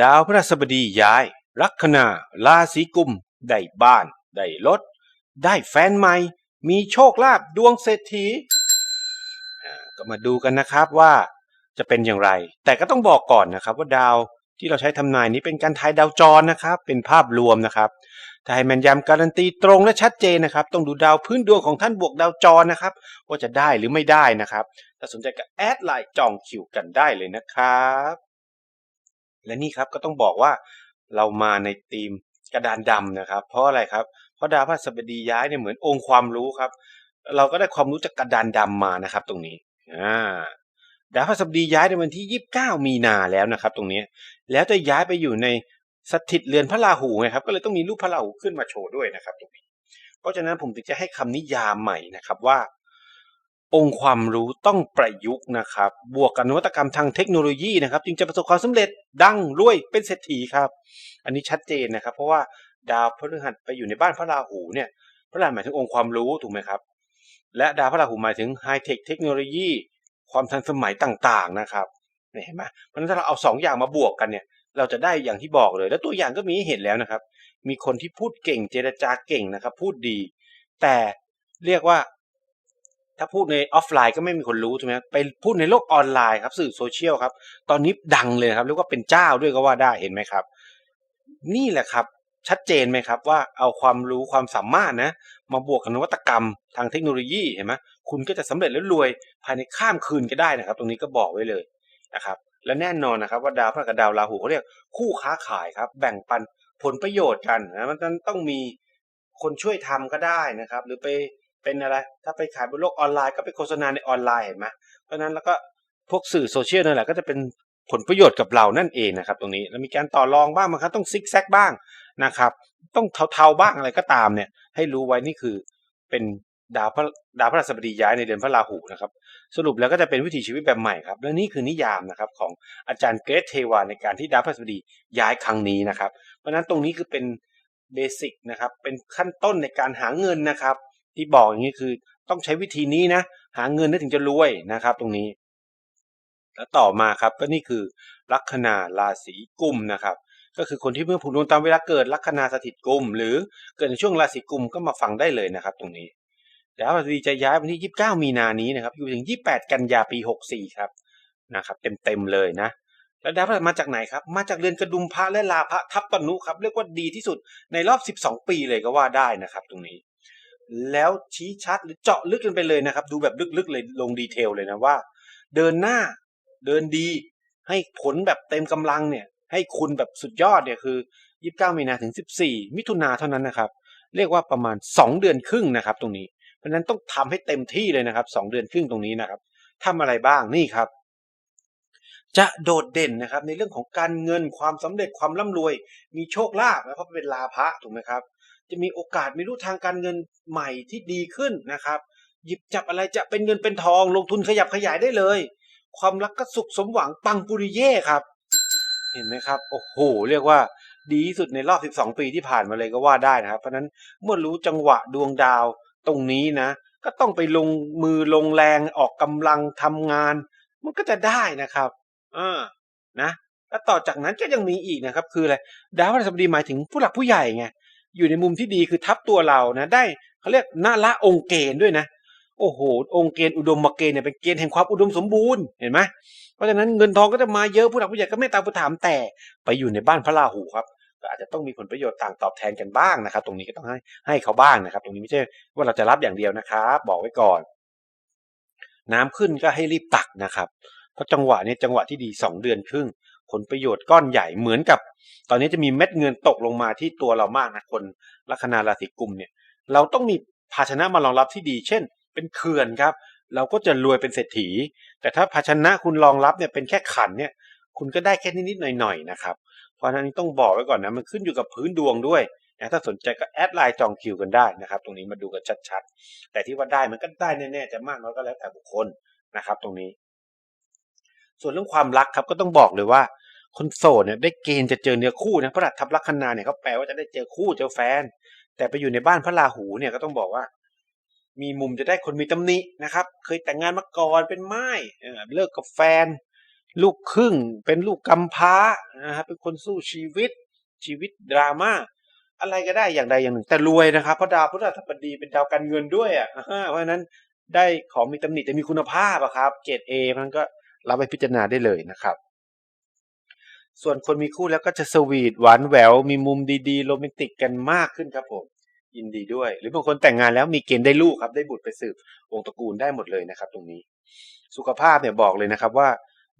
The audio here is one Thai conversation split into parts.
ดาวพฤหัสบดีย้าย ลัคนาราศีกุม ได้บ้าน ได้รถ ได้แฟนใหม่ มีโชคลาภดวงเศรษฐีก็มาดูกันนะครับว่าจะเป็นอย่างไร แต่ก็ต้องบอกก่อนนะครับว่าดาวที่เราใช้ทำนายนี้เป็นการทายดาวจรนะครับ เป็นภาพรวมนะครับถ้าให้แม่นยำการันตีตรงและชัดเจนนะครับ ต้องดูดาวพื้นดวงของท่านบวกดาวจรนะครับ ว่าจะได้หรือไม่ได้นะครับ ถ้าสนใจก็แอดไลน์จองคิวกันได้เลยนะครับ และนี่ครับก็ต้องบอกว่าเรามาในธีมกระดานดำนะครับ เพราะอะไรครับ เพราะดาวพฤหัสบดีย้ายเนี่ยเหมือนองค์ความรู้ครับ เราก็ได้ความรู้จากกระดานดำมานะครับ ตรงนี้อ่าดาวพฤหัสบดีย้ายในวันที่ 29 มีนาแล้วนะครับ ตรงนี้ แล้วจะย้ายไปอยู่ในสถิตเรือนพระราหูไงครับ ก็เลยต้องมีรูปพระราหูขึ้นมาโชว์ด้วยนะครับตรงนี้ เพราะฉะนั้นผมถึงจะให้คำนิยามใหม่นะครับว่า องค์ความรู้ต้องประยุกต์นะครับ บวกกับนวัตกรรมทางเทคโนโลยีนะครับ จึงจะประสบความสำเร็จดังรวยเป็นเศรษฐีครับ อันนี้ชัดเจนนะครับ เพราะว่าดาวพฤหัสไปอยู่ในบ้านพระราหูเนี่ย พระราหูหมายถึงองค์ความรู้ถูกไหมครับ และดาวพระราหูหมายถึงไฮเทคเทคโนโลยี ความทันสมัยต่างๆนะครับเห็นไหมเพราะฉะนั้นถ้าเราเอาสองอย่างมาบวกกันเนี่ย เราจะได้อย่างที่บอกเลย แล้วตัวอย่างก็มีให้เห็นแล้วนะครับ มีคนที่พูดเก่งเจรจาเก่งนะครับ พูดดี แต่เรียกว่า ถ้าพูดในออฟไลน์ก็ไม่มีคนรู้ใช่ไหมไปพูดในโลกออนไลน์ครับสื่อโซเชียลครับ ตอนนี้ดังเลยครับเรียกว่าเป็นเจ้าด้วยก็ว่าได้เห็นไหมครับ นี่แหละครับชัดเจนไหมครับว่าเอาความรู้ความสามารถนะ มาบวกกับนวัตกรรมทางเทคโนโลยีเห็นไหมคุณก็จะสำเร็จและรวยภายในข้ามคืนก็ได้นะครับ ตรงนี้ก็บอกไว้เลยนะครับ และแน่นอนนะครับว่าดาวพฤหัสกับดาวราหูเขาเรียกคู่ค้าขายครับ แบ่งปันผลประโยชน์กันนะมันต้องมีคนช่วยทำก็ได้นะครับ หรือไป เป็นอะไร ถ้าไปขายบนโลกออนไลน์ก็ไปโฆษณาในออนไลน์เห็นไหมเพราะนั้นแล้วก็พวกสื่อโซเชียลนั่นแหละก็จะเป็นผลประโยชน์กับเรานั่นเองนะครับตรงนี้แล้วมีการต่อรองบ้างบางครั้งต้องซิกแซกบ้างนะครับ ต้องเทาๆบ้างอะไรก็ตามเนี่ย ให้รู้ไว้นี่คือเป็นดาวพระดาวพระราชบดีย้ายในเดือนพระราหูนะครับ สรุปแล้วก็จะเป็นวิถีชีวิตแบบใหม่ครับ และนี่คือนิยามนะครับของอาจารย์เกรทเทวาในการที่ดาวพระราชบดีย้ายครั้งนี้นะครับ เพราะฉะนั้นตรงนี้คือเป็นเบสิกนะครับ เป็นขั้นต้นในการหาเงินนะครับ ที่บอกอย่างนี้คือต้องใช้วิธีนี้นะ หาเงินถึงจะรวยนะครับ ตรงนี้ แล้วต่อมาครับก็นี่คือลัคนาราศีกุมนะครับ ก็คือคนที่เมื่อผูกดวงตามเวลาเกิดลัคนาสถิตกุม หรือเกิดในช่วงราศีกุมก็มาฟังได้เลยนะครับ ตรงนี้ดาวพฤหัสบดีจะย้ายวันที่ 29 มีนานี้นะครับ อยู่ถึง 28 กันยาปี 64 ครับนะครับเต็มๆเลยนะ แล้วดาวพฤหัสมาจากไหนครับ มาจากเรือนกระดุมพระและลาพระทับตนุครับ เรียกว่าดีที่สุดในรอบ 12 ปีเลยก็ว่าได้นะครับ ตรงนี้ แล้วชี้ชัดหรือเจาะลึกกันไปเลยนะครับ ดูแบบลึกๆเลยลงดีเทลเลยนะว่า เดินหน้าเดินดี ให้ผลแบบเต็มกำลังเนี่ย ให้คุณแบบสุดยอดเนี่ยคือ29มีนาถึง 14 มิถุนาเท่านั้นนะครับ เรียกว่าประมาณ 2 เดือนครึ่งนะครับ ตรงนี้เพราะฉะนั้นต้องทำให้เต็มที่เลยนะครับ 2 เดือนครึ่งตรงนี้นะครับทำอะไรบ้างนี่ครับ จะโดดเด่นนะครับ ในเรื่องของการเงินความสำเร็จความร่ำรวย มีโชคลาภนะเพราะเป็นลาภะถูกไหมครับ จะมีโอกาสมีรูทางการเงินใหม่ที่ดีขึ้นนะครับ หยิบจับอะไรจะเป็นเงินเป็นทอง ลงทุนขยับขยายได้เลย ความรักก็สุขสมหวังปังปุริเย่ครับ เห็นไหมครับ โอ้โห เรียกว่าดีสุดในรอบ 12 ปีที่ผ่านมาเลยก็ว่าได้นะครับ เพราะฉะนั้นเมื่อรู้จังหวะดวงดาวตรงนี้นะ ก็ต้องไปลงมือลงแรงออกกำลังทำงาน มันก็จะได้นะครับอ่านะ แล้วต่อจากนั้นก็ยังมีอีกนะครับ คืออะไรดาวพฤหัสบดีหมายถึงผู้หลักผู้ใหญ่ไง อยู่ในมุมที่ดีคือทับตัวเรานะ ได้เขาเรียกนาละองค์เกณฑ์ด้วยนะโอ้โห องค์เกณฑ์อุดมมาเกณฑ์เนี่ยเป็นเกณฑ์แห่งความอุดมสมบูรณ์เห็นไหมเพราะฉะนั้นเงินทองก็จะมาเยอะผู้หลักผู้ใหญ่ก็ไม่ตามผู้ถามแต่ไปอยู่ในบ้านพระราหูครับก็อาจจะต้องมีผลประโยชน์ต่างตอบแทนกันบ้างนะครับ ตรงนี้ก็ต้องให้ให้เขาบ้างนะครับ ตรงนี้ไม่ใช่ว่าเราจะรับอย่างเดียวนะครับบอกไว้ก่อน น้ำขึ้นก็ให้รีบตักนะครับ เพราะจังหวะนี้จังหวะที่ดี2เดือนครึ่ง ผลประโยชน์ก้อนใหญ่เหมือนกับ ตอนนี้จะมีเม็ดเงินตกลงมาที่ตัวเรามากนะคนลัคนาราศีกุมเนี่ย เราต้องมีภาชนะมารองรับที่ดี เช่น เป็นเขื่อนครับ เราก็จะรวยเป็นเศรษฐี แต่ถ้าภาชนะคุณรองรับเนี่ยเป็นแค่ขันเนี่ย คุณก็ได้แค่นิดๆหน่อยๆนะครับเพราะฉะนั้นต้องบอกไว้ก่อนนะมันขึ้นอยู่กับพื้นดวงด้วยนะถ้าสนใจก็แอดไลน์จองคิวกันได้นะครับ ตรงนี้มาดูกันชัดๆ แต่ที่ว่าได้มันก็ได้แน่ๆจะมากน้อยก็แล้วแต่บุคคลนะครับ ตรงนี้ ส่วนเรื่องความรักครับก็ต้องบอกเลยว่า คนโสดเนี่ยได้เกณฑ์จะเจอเนื้อคู่นะพระหัตทับลัคนาเนี่ยเขาแปลว่าจะได้เจอคู่เจอแฟน แต่ไปอยู่ในบ้านพระราหูเนี่ยก็ต้องบอกว่า มีมุมจะได้คนมีตำหนินะครับ เคยแต่งงานมาก่อนเป็นไม้เลิกกับแฟน ลูกครึ่งเป็นลูกกำพร้านะครับเป็นคนสู้ชีวิตชีวิตดราม่าอะไรก็ได้อย่างใดอย่างหนึ่ง แต่รวยนะครับเพราะดาวพฤหัสบดีเป็นดาวการเงินด้วยอะอ่าเพราะฉะนั้นได้ของมีตำหนิแต่มีคุณภาพอะครับ เกรดเอมันก็ รับไปพิจารณาได้เลยนะครับ ส่วนคนมีคู่แล้วก็จะสวีทหวานแหวว มีมุมดีๆโรแมนติกกันมากขึ้นครับผมยินดีด้วย หรือบางคนแต่งงานแล้วมีเกณฑ์ได้ลูกครับ ได้บุตรไปสืบวงศ์ตระกูลได้หมดเลยนะครับ ตรงนี้ สุขภาพเนี่ยบอกเลยนะครับว่า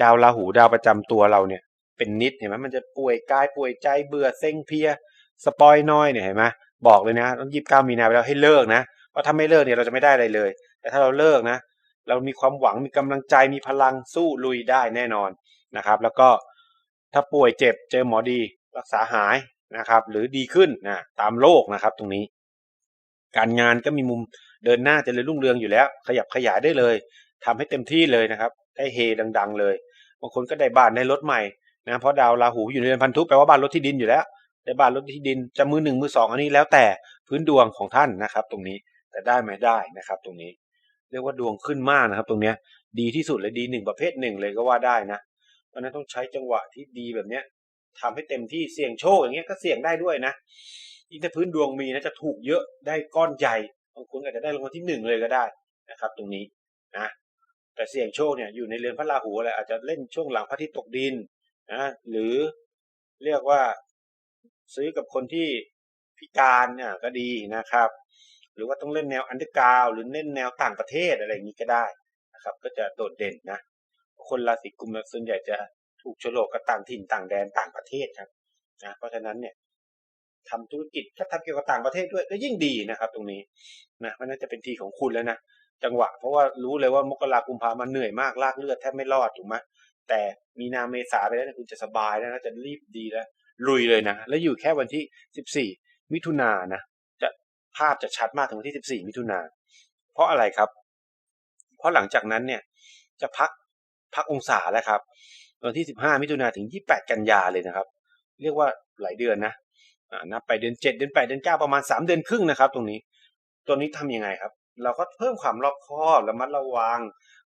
ดาวราหูดาวประจำตัวเราเนี่ย เป็นนิดเห็นไหมมันจะป่วยกายป่วยใจเบื่อเซ็งเพีย สปอยน้อยเนี่ยเห็นไหมบอกเลยนะต้องยีิบเก้ามีนาไปแล้วให้เลิกนะเพราะถ้าไม่เลิกเนี่ยเราจะไม่ได้อะไรเลย แต่ถ้าเราเลิกนะ เรามีความหวังมีกำลังใจมีพลังสู้ลุยได้แน่นอนนะครับ แล้วก็ถ้าป่วยเจ็บเจอหมอดีรักษาหายนะครับ หรือดีขึ้นนะตามโลกนะครับตรงนี้ การงานก็มีมุมเดินหน้าจะเลยรุ่งเรืองอยู่แล้ว ขยับขยายได้เลยทำให้เต็มที่เลยนะครับ ได้เฮดัง ๆ เลยบางคนก็ได้บ้านได้รถใหม่นะเพราะดาวราหูอยู่ในเรือนพันธุแปลว่าบ้านรถที่ดินอยู่แล้วได้บ้านรถที่ดินจะมือหนึ่งมือสองอันนี้แล้วแต่พื้นดวงของท่านนะครับ ตรงนี้แต่ได้ไหมได้นะครับ ตรงนี้ เรียกว่าดวงขึ้นมากนะครับ ตรงเนี้ย ดีที่สุดเลยดีหนึ่งประเภทหนึ่งเลยก็ว่าได้นะเพราะนั้นต้องใช้จังหวะที่ดีแบบเนี้ยทำให้เต็มที่เสี่ยงโชคอย่างเงี้ยก็เสี่ยงได้ด้วยนะยิ่งถ้าพื้นดวงมีนะจะถูกเยอะได้ก้อนใหญ่บางคนอาจจะได้รางวัลที่หนึ่งเลยก็ได้นะครับ ตรงนี้นะแต่เสี่ยงโชคเนี่ยอยู่ในเรือนพระราหูอะไรอาจจะเล่นช่วงหลังพระอาทิตย์ตกดินนะหรือเรียกว่าซื้อกับคนที่พิการเนี่ยก็ดีนะครับ หรือว่าต้องเล่นแนวอันเดอร์กราวหรือเล่นแนวต่างประเทศอะไรอย่างนี้ก็ได้นะครับ ก็จะโดดเด่นนะ คนราศีกุมส่วนใหญ่จะถูกโฉลกกับต่างถิ่นต่างแดนต่างประเทศครับนะเพราะฉะนั้นเนี่ยทำธุรกิจถ้าทำเกี่ยวกับต่างประเทศด้วยก็ยิ่งดีนะครับ ตรงนี้นะมันน่าจะเป็นทีของคุณแล้วนะจังหวะ เพราะว่ารู้เลยว่ามกรากุมภามันเหนื่อยมากลากเลือดแทบไม่รอดถูกไหมแต่มีนาเมษาไปแล้วคุณจะสบายแล้วนะจะรีบดีแล้วลุยเลยนะ แล้วอยู่แค่วันที่สิบสี่มิถุนายนนะ ภาพจะชัดมากถึงวันที่สิบสี่มิถุนาเพราะอะไรครับ เพราะหลังจากนั้นเนี่ยจะพักพักองศาแล้วครับ วันที่สิบห้ามิถุนาถึงยี่แปดกันยาเลยนะครับ เรียกว่าหลายเดือนนะนับไปเดือนเจ็ดเดือนแปดเดือนเก้าประมาณสามเดือนครึ่งนะครับ ตรงนี้ ตัวนี้ทํำยังไงครับ เราก็เพิ่มความรอบคอบระมัดระวัง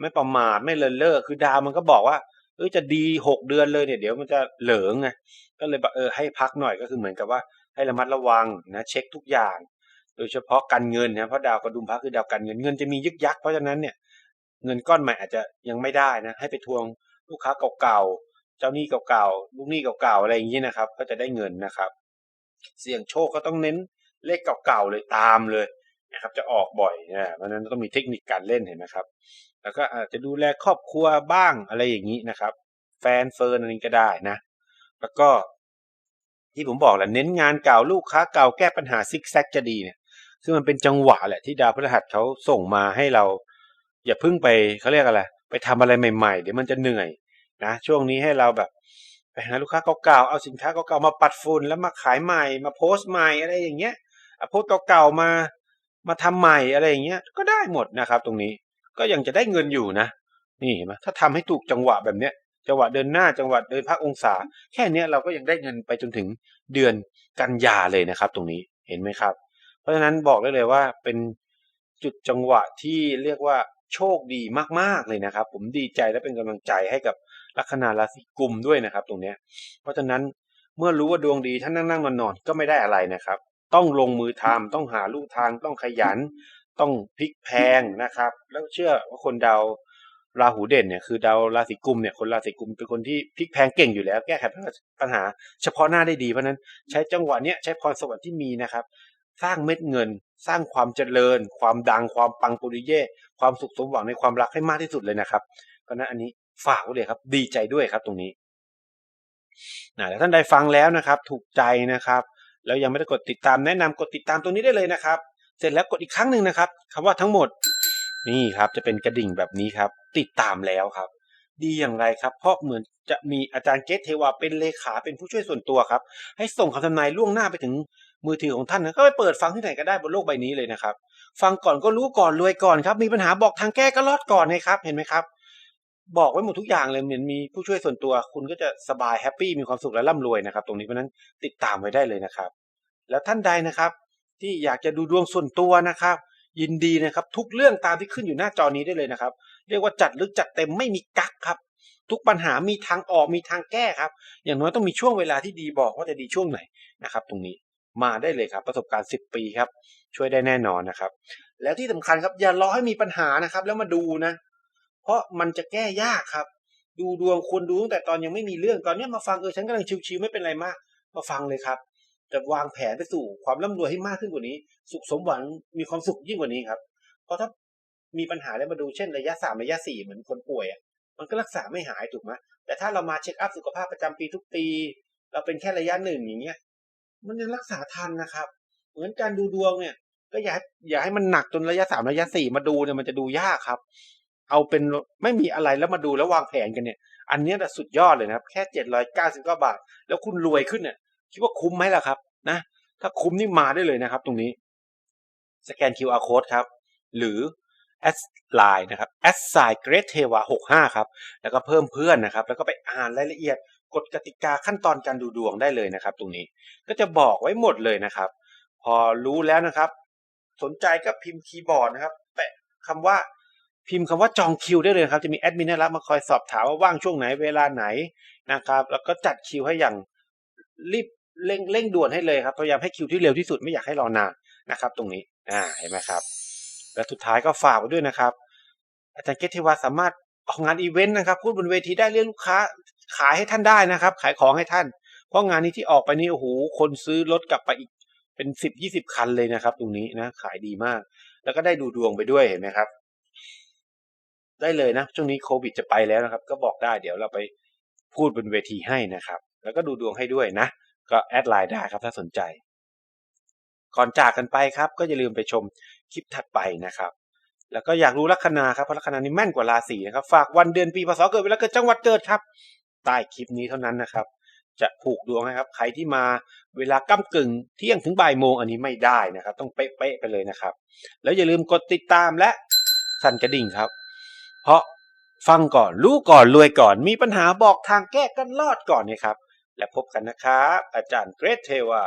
ไม่ประมาทไม่เลินเล่อคือดาวมันก็บอกว่าเออจะดีหกเดือนเลยเนี่ยเดี๋ยวมันจะเหลืองไงก็เลยบอกเออให้พักหน่อยก็คือเหมือนกับว่าให้ระมัดระวังนะเช็คทุกอย่าง โดยเฉพาะการเงินนะเพราะดาวกระดุมพระคือดาวการเงินเงินจะมียึกยักเพราะฉะนั้นเนี่ยเงินก้อนใหม่อาจจะยังไม่ได้นะให้ไปทวงลูกค้าเก่าๆเจ้าหนี้เก่าๆลูกหนี้เก่าๆอะไรอย่างนี้นะครับ ก็จะได้เงินนะครับ เสี่ยงโชคก็ต้องเน้นเลขเก่าๆเลยตามเลยนะครับ จะออกบ่อยนะเพราะนั้นต้องมีเทคนิคการเล่นเห็นไหมครับ แล้วก็อาจจะดูแลครอบครัวบ้างอะไรอย่างนี้นะครับ แฟนเฟิร์นอะไรก็ได้นะ แล้วก็ที่ผมบอกแหละเน้นงานเก่าลูกค้าเก่าแก้ปัญหาซิกแซกจะดีเนี่ย ซึ่งมันเป็นจังหวะแหละที่ดาวพฤหัสเขาส่งมาให้เรา อย่าเพิ่งไปเขาเรียกอะไร ไปทำอะไรใหม่ๆ เดี๋ยวมันจะเหนื่อยนะช่วงนี้ให้เราแบบไปหาลูกค้าเก่าๆเอาสินค้าเก่าๆมาปัดฝุ่นแล้วมาขายใหม่ มาโพสต์ใหม่อะไรอย่างเงี้ยเอาโพสต์เก่าๆมามาทำใหม่อะไรอย่างเงี้ยก็ได้หมดนะครับ ตรงนี้ก็ยังจะได้เงินอยู่นะ นี่เห็นไหมถ้าทำให้ถูกจังหวะแบบเนี้ยจังหวะเดินหน้าจังหวะเดินพักองศา แค่เนี้ยเราก็ยังได้เงินไปจนถึงเดือนกันยาเลยนะครับ ตรงนี้เห็นไหมครับ ราะฉะนั้นบอกได้เลยว่าเป็นจุดจังหวะที่เรียกว่าโชคดีมากๆเลยนะครับ ผมดีใจและเป็นกำลังใจให้กับลัคนาราศีกุมด้วยนะครับ ตรงนี้เพราะฉะนั้นเมื่อรู้ว่าดวงดีท่านนั่งนั่งนอนนอนก็ไม่ได้อะไรนะครับ ต้องลงมือทำต้องหาลู่ทางต้องขยัน ต้องพลิกแพงนะครับ แล้วเชื่อว่าคนดาวราหูเด่นเนี่ยคือดาวราศีกุมเนี่ยคนราศีกุมเป็นคนที่พลิกแพงเก่งอยู่แล้ว แก้ไขปัญหา เฉพาะหน้าได้ดีเพราะนั้นใช้จังหวะเนี้ยใช้พรสวรรค์ที่มีนะครับ สร้างเม็ดเงิน สร้างความเจริญ ความดังความปังปุริเย่ความสุขสมหวังในความรักให้มากที่สุดเลยนะครับเพราะนั้นอันนี้ฝากไว้เลยครับ ดีใจด้วยครับตรงนี้นะแล้วท่านใดฟังแล้วนะครับ ถูกใจนะครับ แล้วยังไม่ได้กดติดตามแนะนำกดติดตามตรงนี้ได้เลยนะครับ เสร็จแล้วกดอีกครั้งหนึ่งนะครับคำว่าทั้งหมดนี่ครับ จะเป็นกระดิ่งแบบนี้ครับ ติดตามแล้วครับ ดีอย่างไรครับ เพราะเหมือนจะมีอาจารย์เกตเทวาเป็นเลขาเป็นผู้ช่วยส่วนตัวครับ ให้ส่งคำทำนายล่วงหน้าไปถึง มือถือของท่านก็ไปเปิดฟังที่ไหนก็ได้บนโลกใบนี้เลยนะครับ ฟังก่อนก็รู้ก่อนรวยก่อนครับ มีปัญหาบอกทางแก้ก็รอดก่อนนะครับ เห็นไหมครับ บอกไว้หมดทุกอย่างเลยเหมือนมีผู้ช่วยส่วนตัว คุณก็จะสบายแฮปปี้มีความสุขและร่ำรวยนะครับ ตรงนี้เพราะนั้นติดตามไว้ได้เลยนะครับ แล้วท่านใดนะครับ ที่อยากจะดูดวงส่วนตัวนะครับ ยินดีนะครับ ทุกเรื่องตามที่ขึ้นอยู่หน้าจอนี้ได้เลยนะครับ เรียกว่าจัดลึกจัดเต็มไม่มีกักครับทุกปัญหามีทางออกมีทางแก้ครับ อย่างน้อยต้องมีช่วงเวลาที่ดีบอกว่าจะดีช่วงไหนนะครับ ตรงนี้ มาได้เลยครับ ประสบการณ์ 10 ปีครับ ช่วยได้แน่นอนนะครับ แล้วที่สำคัญครับ อย่ารอให้มีปัญหานะครับ แล้วมาดูนะ เพราะมันจะแก้ยากครับ ดูดวงควรดูตั้งแต่ตอนยังไม่มีเรื่องตอนนี้มาฟังเออฉันกำลังชิวๆไม่เป็นไรมาก มาฟังเลยครับจะวางแผนไปสู่ความร่ำรวยให้มากขึ้นกว่านี้ สุขสมหวังมีความสุขยิ่งกว่านี้ครับ เพราะถ้ามีปัญหาแล้วมาดูเช่นระยะสามระยะสี่เหมือนคนป่วยอะมันก็รักษาไม่หายถูกไหมแต่ถ้าเรามาเช็คอัพสุขภาพประจำปีทุกปี เราเป็นแค่ระยะหนึ่งอย่างเงี้ย มันยังรักษาทันนะครับ เหมือนการดูดวงเนี่ย ก็อย่าอย่าให้มันหนักจนระยะสามระยะสี่มาดูเนี่ยมันจะดูยากครับ เอาเป็นไม่มีอะไรแล้วมาดูแล้ววางแผนกันเนี่ย อันเนี้ยน่ะสุดยอดเลยนะครับ แค่เจ็ดร้อยเก้าสิบเก้าบาท แล้วคุณรวยขึ้นเนี่ยคิดว่าคุ้มไหมล่ะครับ นะ ถ้าคุ้มนี่มาได้เลยนะครับ ตรงนี้สแกน QR code ครับ หรือแอดไลน์นะครับแอดไซน์เกรทเทวา65ครับ แล้วก็เพิ่มเพื่อนนะครับ แล้วก็ไปอ่านรายละเอียด กฎกติกาขั้นตอนการดูดวงได้เลยนะครับ ตรงนี้ก็จะบอกไว้หมดเลยนะครับ พอรู้แล้วนะครับ สนใจก็พิมพ์คีย์บอร์ดนะครับ แปะคำว่าพิมพ์คำว่าจองคิวได้เลยครับ จะมีแอดมินน่ารักมาคอยสอบถามว่าว่างช่วงไหนเวลาไหนนะครับ แล้วก็จัดคิวให้อย่างรีบเร่งเร่งด่วนให้เลยครับพยายามให้คิวที่เร็วที่สุดไม่อยากให้รอนานนะครับ ตรงนี้อ่าเห็นไหมครับ และสุดท้ายก็ฝากไว้ด้วยนะครับ อาจารย์เกตเทวาสามารถออกงานอีเวนต์นะครับพูดบนเวทีได้เรียกลูกค้า ขายให้ท่านได้นะครับ ขายของให้ท่าน เพราะงานนี้ที่ออกไปนี่โอ้โหคนซื้อรถกลับไปอีกเป็นสิบยี่สิบคันเลยนะครับ ตรงนี้นะ ขายดีมาก แล้วก็ได้ดูดวงไปด้วยเห็นไหมครับ ได้เลยนะ ช่วงนี้โควิดจะไปแล้วนะครับ ก็บอกได้เดี๋ยวเราไปพูดบนเวทีให้นะครับ แล้วก็ดูดวงให้ด้วยนะ ก็แอดไลน์ได้ครับถ้าสนใจ ก่อนจากกันไปครับ ก็อย่าลืมไปชมคลิปถัดไปนะครับ แล้วก็อยากรู้ลัคนาครับเพราะลัคนานี่แม่นกว่าราศีนะครับ ฝากวันเดือนปีพศเกิดเวลาเกิดจังหวัดเกิดครับ ใต้คลิปนี้เท่านั้นนะครับ จะผูกดวงให้ครับ ใครที่มาเวลาก้ากึ่งเที่ยงถึงบ่ายโมงอันนี้ไม่ได้นะครับ ต้องเป๊ะๆไปเลยนะครับ แล้วอย่าลืมกดติดตามและสั่นกระดิ่งครับ เพราะฟังก่อนรู้ก่อนรวยก่อนมีปัญหาบอกทางแก้กันรอดก่อนนะครับ และพบกันนะครับ อาจารย์เกรทเทวา